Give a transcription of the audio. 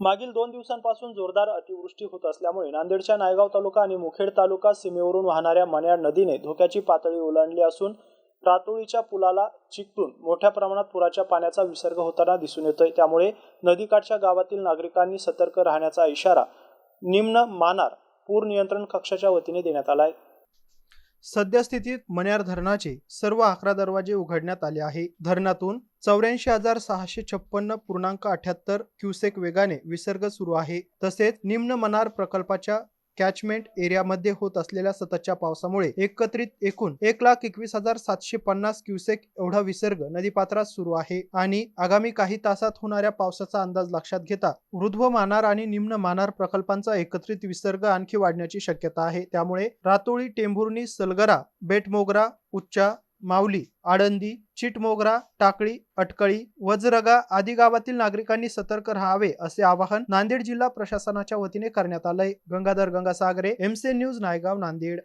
मागील दोन दिवसांपासून जोरदार अतिवृष्टी होत असल्यामुळे नांदेडच्या नायगाव तालुका आणि मुखेड तालुका सीमेवरून वाहणाऱ्या मन्याड नदीने धोक्याची पातळी ओलांडली असून रातोळीच्या पुलाला चिकटून मोठ्या प्रमाणात पुराच्या पाण्याचा विसर्ग होताना दिसून येतोय. त्यामुळे नदीकाठच्या गावातील नागरिकांनी सतर्क राहण्याचा इशारा निम्न मानार पूर नियंत्रण कक्षाच्या वतीने देण्यात आलाय. सद्यस्थितीत मण्यार धरणाचे सर्व अकरा दरवाजे उघडण्यात आले आहे. धरणातून चौऱ्याऐंशी हजार सहाशे छप्पन्न पूर्णांक अठ्याहत्तर क्युसेक वेगाने विसर्ग सुरू आहे. तसेच निम्न मनार प्रकल्पाच्या कॅचमेंट एरियामध्ये होत असलेल्या सततच्या पावसामुळे एकत्रित एकूण एक लाख एकवीस हजार सातशे पन्नास क्युसेक एवढा विसर्ग नदीपात्रात सुरू आहे. आणि आगामी काही तासात होणाऱ्या पावसाचा अंदाज लक्षात घेता ऊर्ध्व मानार आणि निम्न मानार प्रकल्पांचा एकत्रित विसर्ग आणखी वाढण्याची शक्यता आहे. त्यामुळे रातोळी टेंभुर्णी सलगरा बेटमोगरा उच्चा माऊली आळंदी चिटमोगरा टाकळी अटकळी वजरगा आदी गावातील नागरिकांनी सतर्क राहावे असे आवाहन नांदेड जिल्हा प्रशासनाच्या वतीने करण्यात आलंय. Gangadhar Gangasagare MC news Naigaon Nanded.